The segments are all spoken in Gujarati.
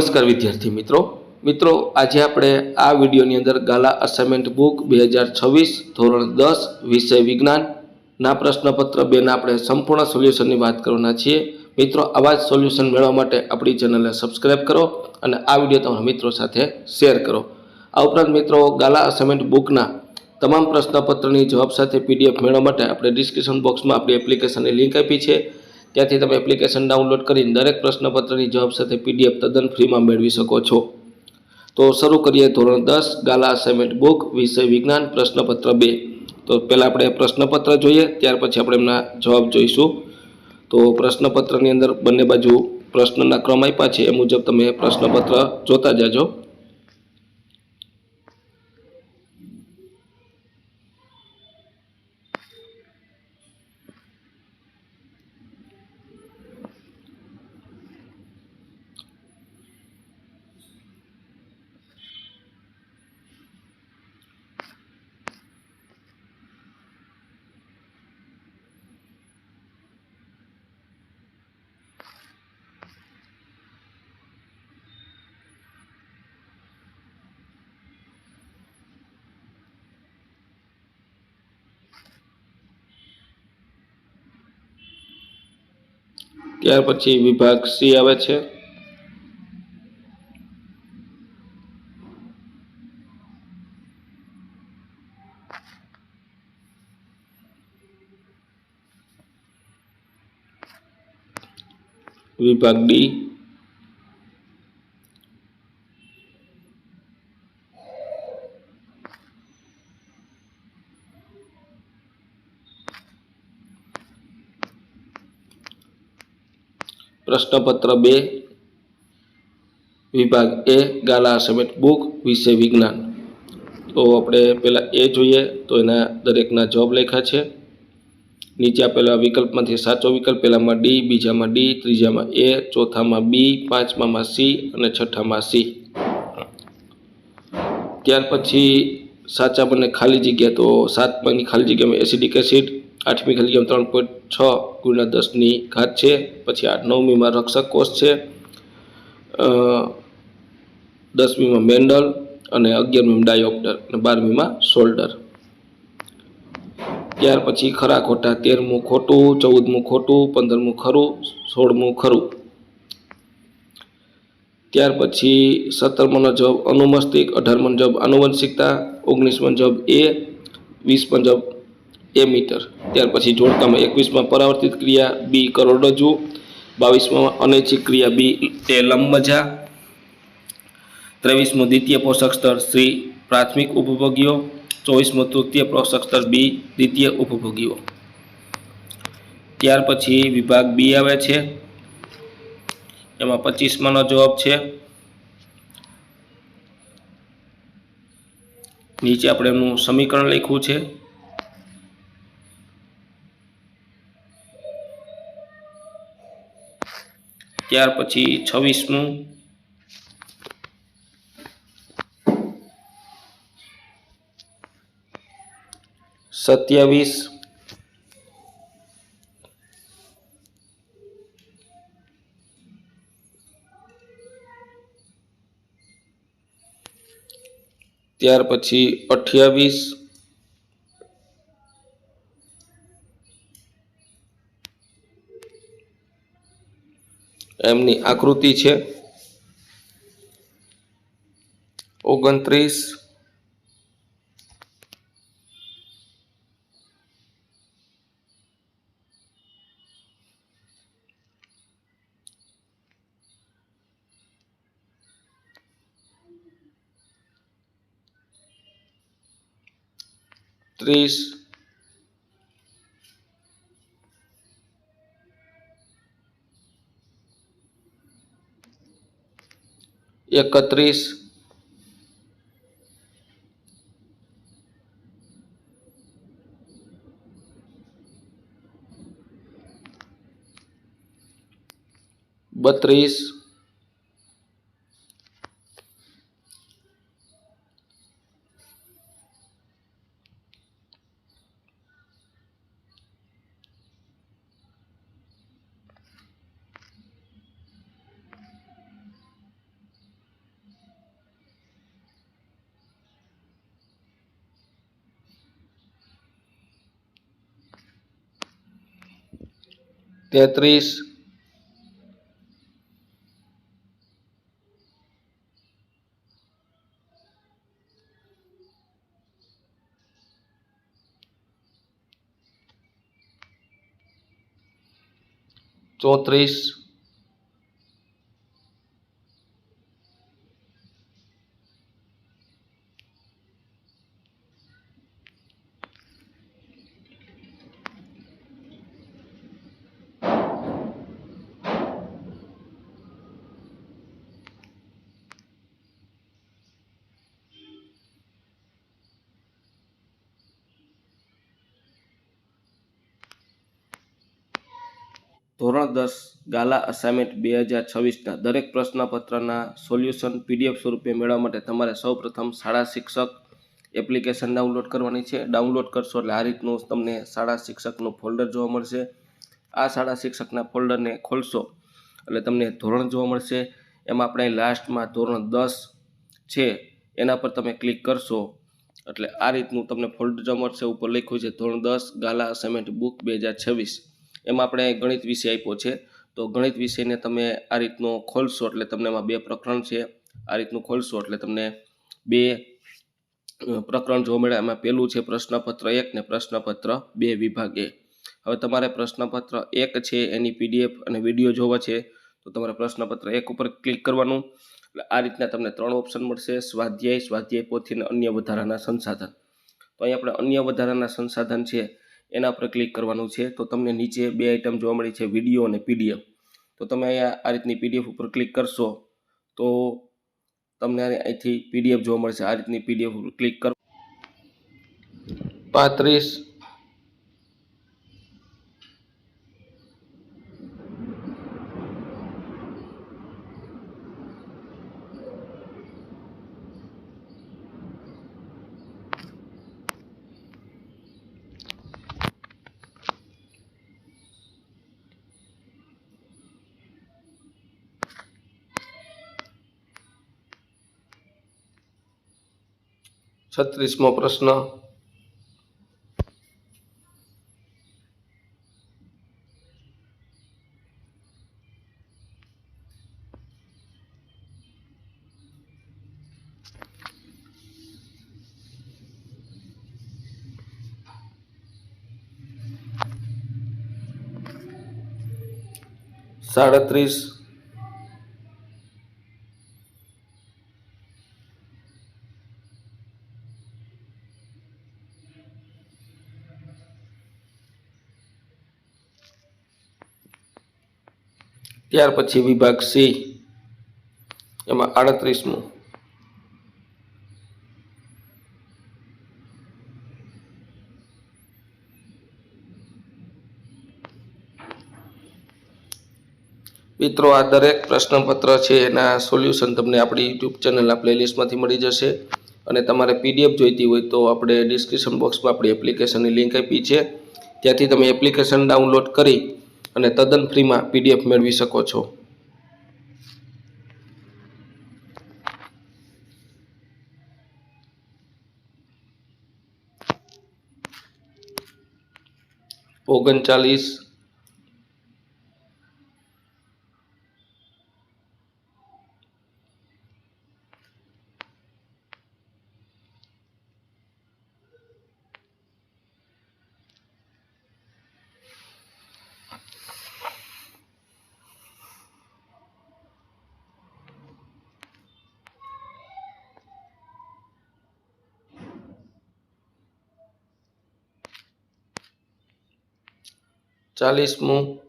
નમસ્કાર વિદ્યાર્થી મિત્રો. મિત્રો, આજે આપણે આ વિડીયોની અંદર ગાલા અસાઇનમેન્ટ બુક બે હજાર છવ્વીસ, ધોરણ દસ, વિષય વિજ્ઞાનના પ્રશ્નપત્ર બેના આપણે સંપૂર્ણ સોલ્યુશનની વાત કરવાના છીએ. મિત્રો, આવા જ સોલ્યુશન મેળવવા માટે આપણી ચેનલને સબસ્ક્રાઇબ કરો અને આ વીડિયો તમારા મિત્રો સાથે શેર કરો. આ ઉપરાંત મિત્રો, ગાલા અસાઇનમેન્ટ બુકના તમામ પ્રશ્નપત્રની જવાબ સાથે પીડીએફ મેળવવા માટે આપણે ડિસ્ક્રિપ્શન બોક્સમાં આપણી એપ્લિકેશનની લિંક આપી છે. ત્યાંથી તમે એપ્લિકેશન ડાઉનલોડ કરીને દરેક પ્રશ્નપત્રની જવાબ સાથે પીડીએફ તદ્દન ફ્રીમાં મેળવી શકો છો. તો શરૂ કરીએ ધોરણ દસ, ગાલા અસાઇનમેન્ટ બુક વિષય વિજ્ઞાન, પ્રશ્નપત્ર બે. તો પહેલાં આપણે પ્રશ્નપત્ર જોઈએ, ત્યાર પછી આપણે એમના જવાબ જોઈશું. તો પ્રશ્નપત્રની અંદર બંને બાજુ પ્રશ્નના ક્રમ આપ્યા છે, એ મુજબ તમે પ્રશ્નપત્ર જોતા જાજો. ત્યાર પછી વિભાગ સી આવે છે. વિભાગ ડી. પ્રશ્નપત્ર બે, વિભાગ એ, ગાલા સમેટ બુક, વિષય વિજ્ઞાન. તો આપણે પહેલાં એ જોઈએ, તો એના દરેકના જવાબ લખ્યા છે. નીચે આપેલા વિકલ્પમાંથી સાચો વિકલ્પ પહેલામાં ડી, બીજામાં ડી, ત્રીજામાં એ, ચોથામાં બી, પાંચમામાં સી અને છઠ્ઠામાં સી. ત્યાર પછી સાચા બને ખાલી જગ્યા, તો સાતમાની ખાલી જગ્યામાં એસિડિક એસિડ આઠમી ખાલી જગ્યામાં ત્રણ પોઈન્ટ છ ગુણ્યા દસની ઘાત છે. પછી આઠ નવમીમાં રક્ષક કોષ છે. દસમીમાં મેન્ડલ અને અગિયારમીમાં ડાયોપ્ટર અને બારમીમાં શોલ્ડર. ત્યાર પછી ખરા ખોટા તેરમું ખોટું, ચૌદમું ખોટું, પંદરમું ખરું, સોળમું ખરું. ત્યાર પછી સત્તરમોનો જવાબ અનુમસ્તિક અઢારમો જવાબ આનુવંશિકતા ઓગણીસમો જવાબ એ વીસમો જવાબ એ મીટર. ત્યાર પછી જોડકામાં એકવીસમાં પરાવર્તિત ક્રિયા બી કરોડરજ્જુ બાવીસમાં અનૈચ્છિક ક્રિયા બી તે લંબમજા ત્રેવીસમું દ્વિતીય પોષક સ્તર સી પ્રાથમિક ઉપભોગીઓ, ચોવીસમું તૃતીય પોષક સ્તર બી દ્વિતીય ઉપભોગીઓ. ત્યાર પછી વિભાગ બી આવે છે. એમાં પચીસમાંનો જવાબ છે. નીચે આપણે એમનું સમીકરણ લખ્યું છે. ત્યાર પછી છવ્વીસમું. સત્યાવીસ. ત્યાર પછી અઠ્યાવીસ. એમની આકૃતિ છે. ઓગણત્રીસ. ત્રીસ. એકત્રીસ. બત્રીસ. તેત્રીસ. ચોત્રીસ ધોરણ દસ ગાલા અસાઇનમેન્ટ બે હજાર છવ્વીસના દરેક પ્રશ્નપત્રના સોલ્યુશન પીડીએફ સ્વરૂપે મેળવવા માટે તમારે સૌપ્રથમ શાળા શિક્ષક એપ્લિકેશન ડાઉનલોડ કરવાની છે. ડાઉનલોડ કરશો એટલે આ રીતનું તમને શાળા શિક્ષકનું ફોલ્ડર જોવા મળશે. આ શાળા શિક્ષકના ફોલ્ડરને ખોલશો એટલે તમને ધોરણ જોવા મળશે. એમાં આપણે લાસ્ટમાં ધોરણ દસ છે, એના પર તમે ક્લિક કરશો એટલે આ રીતનું તમને ફોલ્ડર જોવા મળશે. ઉપર લખ્યું છે ધોરણ દસ ગાલા અસાઇનમેન્ટ બુક બે હજાર છવ્વીસ. એમાં આપણે ગણિત વિષય આપ્યો છે. તો ગણિત વિષયને તમે આ રીતનો ખોલશો એટલે તમને એમાં બે પ્રકરણ છે. આ રીતનું ખોલશો એટલે તમને બે પ્રકરણ જોવા મળે. એમાં પહેલું છે પ્રશ્નપત્ર એક ને પ્રશ્નપત્ર બે વિભાગે હવે તમારે પ્રશ્નપત્ર એક છે, એની પીડીએફ અને વીડિયો જોવા છે. તો તમારે પ્રશ્નપત્ર એક ઉપર ક્લિક કરવાનું. એટલે આ રીતના તમને ત્રણ ઓપ્શન મળશે. સ્વાધ્યાય સ્વાધ્યાય પોથી અને અન્ય વધારાના સંસાધન. તો અહીં આપણે અન્ય વધારાના સંસાધન છે. એના પર ક્લિક કરવાનું છે. તો તમને નીચે બે આઇટમ જોવા મળી છે વીડિયો અને પીડીએફ તો તમે અહીંયા આ રીતની પીડીએફ ઉપર ક્લિક કરશો, તો તમને અહીંથી પીડીએફ જોવા મળશે. આ રીતની પીડીએફ ઉપર ક્લિક કરો. પાંત્રીસ છત્રીસમો પ્રશ્ન. સાડત્રીસ. ત્યાર પછી વિભાગ સી, એમાં આડત્રીસમું. મિત્રો, આ દરેક પ્રશ્નપત્ર છે એના સોલ્યુશન તમને આપણી યુટ્યુબ ચેનલના પ્લેલિસ્ટમાંથી મળી જશે. અને તમારે પીડીએફ જોઈતી હોય તો આપણે ડિસ્ક્રિપ્શન બોક્સમાં આપણી એપ્લિકેશનની લિંક આપી છે. ત્યાંથી તમે એપ્લિકેશન ડાઉનલોડ કરી અને તદ્દન ફ્રીમાં પીડીએફ મેળવી શકો છો. ઓગણચાલીસ ચાલીસમું.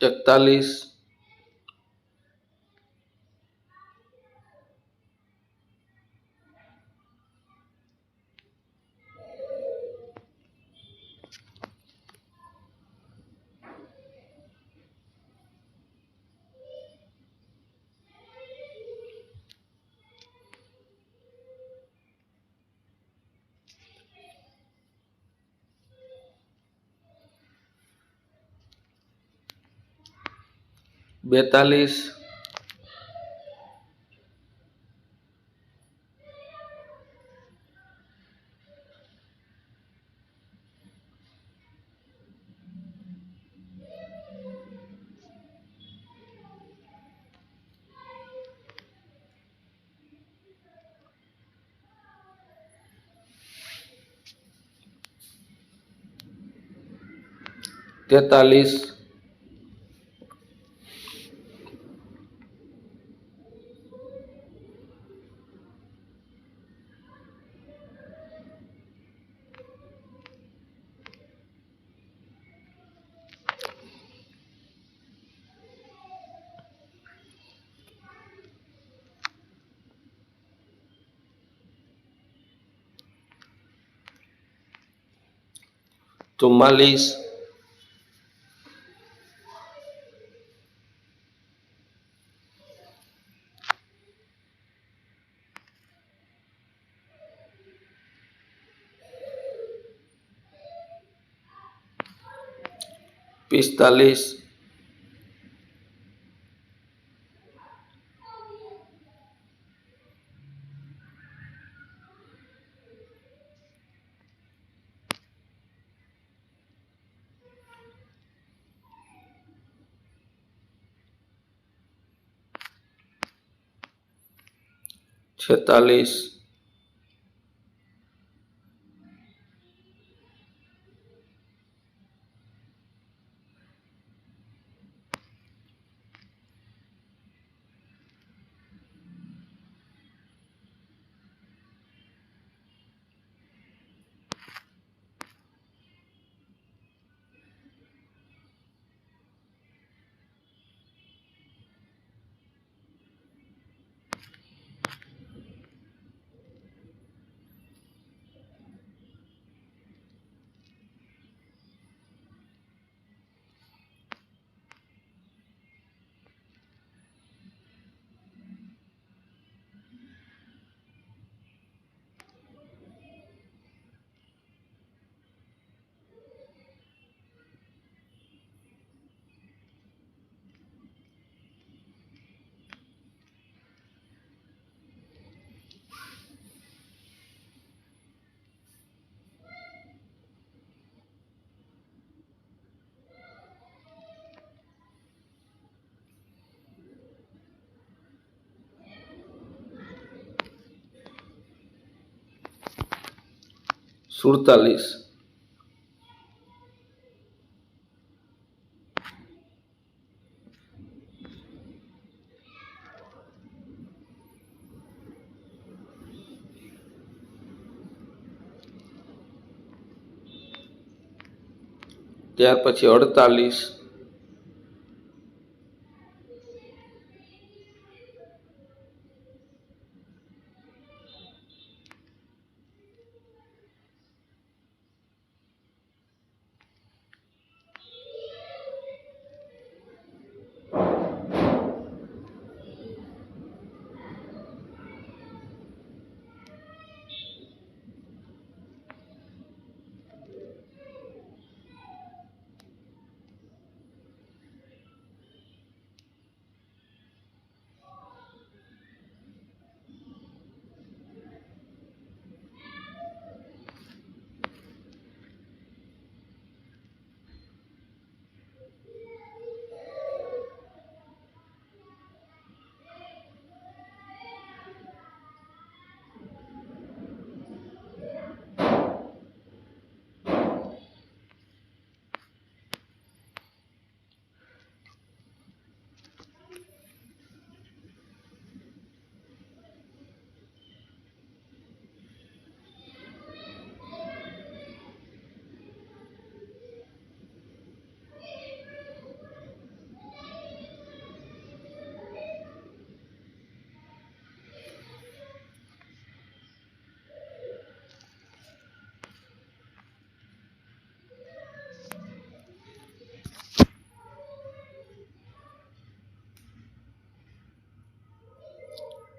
એકતાલીસ. 42 43 ચુમ્માલીસ પિસ્તાલીસ છેતાલીસ સુડતાલીસ. ત્યાર પછી અડતાલીસ.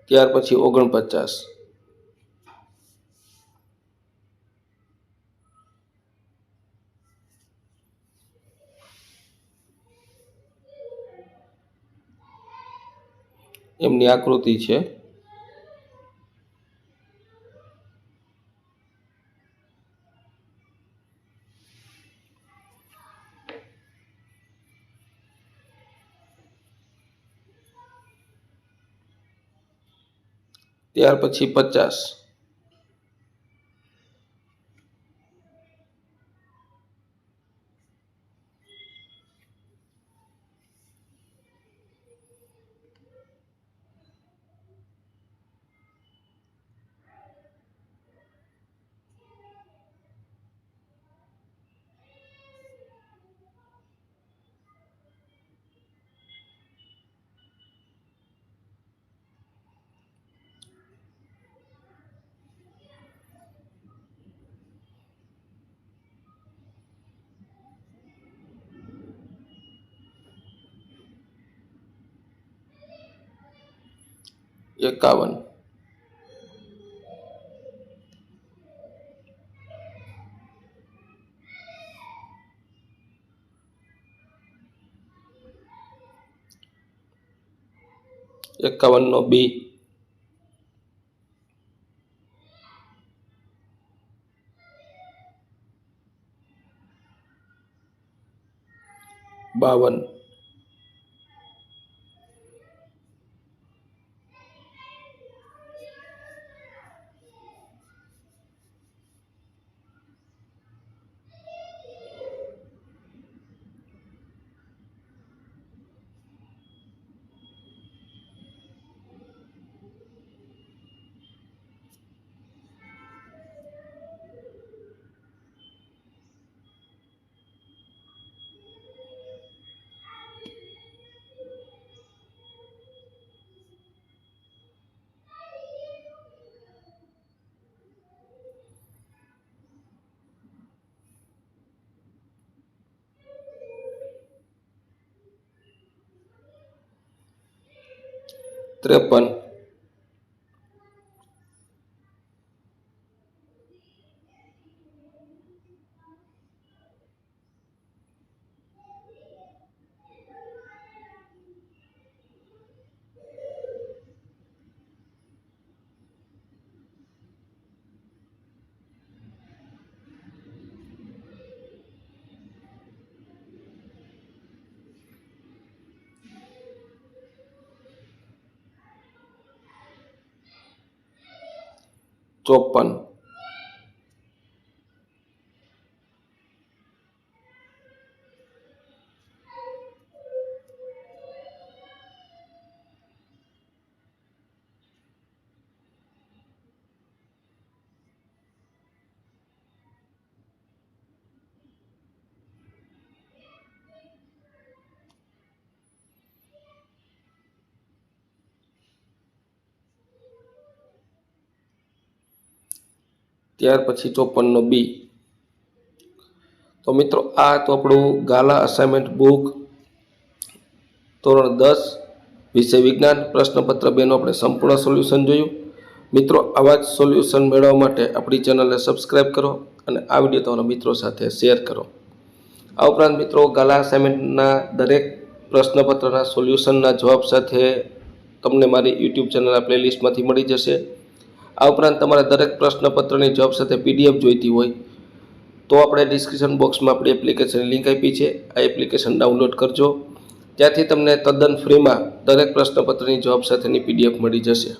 ત્યાર પછી ઓગણપચાસ. એમની આકૃતિ છે. ત્યાર પછી પચાસ. એકાવન એકાવનનો બી બાવન Telepon. ચોપન. ત્યાર પછી ચોપનનો બી. તો મિત્રો, આ તો આપણું ગાલા અસાઇનમેન્ટ બુક ધોરણ દસ. વિષય વિજ્ઞાન, પ્રશ્નપત્ર બેનું આપણે સંપૂર્ણ સોલ્યુશન જોયું. મિત્રો, આવા જ સોલ્યુશન મેળવવા માટે આપણી ચેનલને સબસ્ક્રાઈબ કરો અને આ વીડિયો તમારા મિત્રો સાથે શેર કરો. આ ઉપરાંત મિત્રો, ગાલા અસાઇનમેન્ટના દરેક પ્રશ્નપત્રના સોલ્યુશનના જવાબ સાથે તમને મારી યુટ્યુબ ચેનલના પ્લેલિસ્ટમાંથી મળી જશે. આ ઉપરાંત તમારે દરેક પ્રશ્નપત્રની જોબ સાથે પીડીએફ જોઈતી હોય, તો આપણે ડિસ્ક્રિપ્શન બોક્સમાં આપણી એપ્લિકેશનની લિંક આપી છે. આ એપ્લિકેશન ડાઉનલોડ કરજો. ત્યાંથી તમને તદ્દન ફ્રીમાં દરેક પ્રશ્નપત્રની જોબ સાથેની પીડીએફ મળી જશે.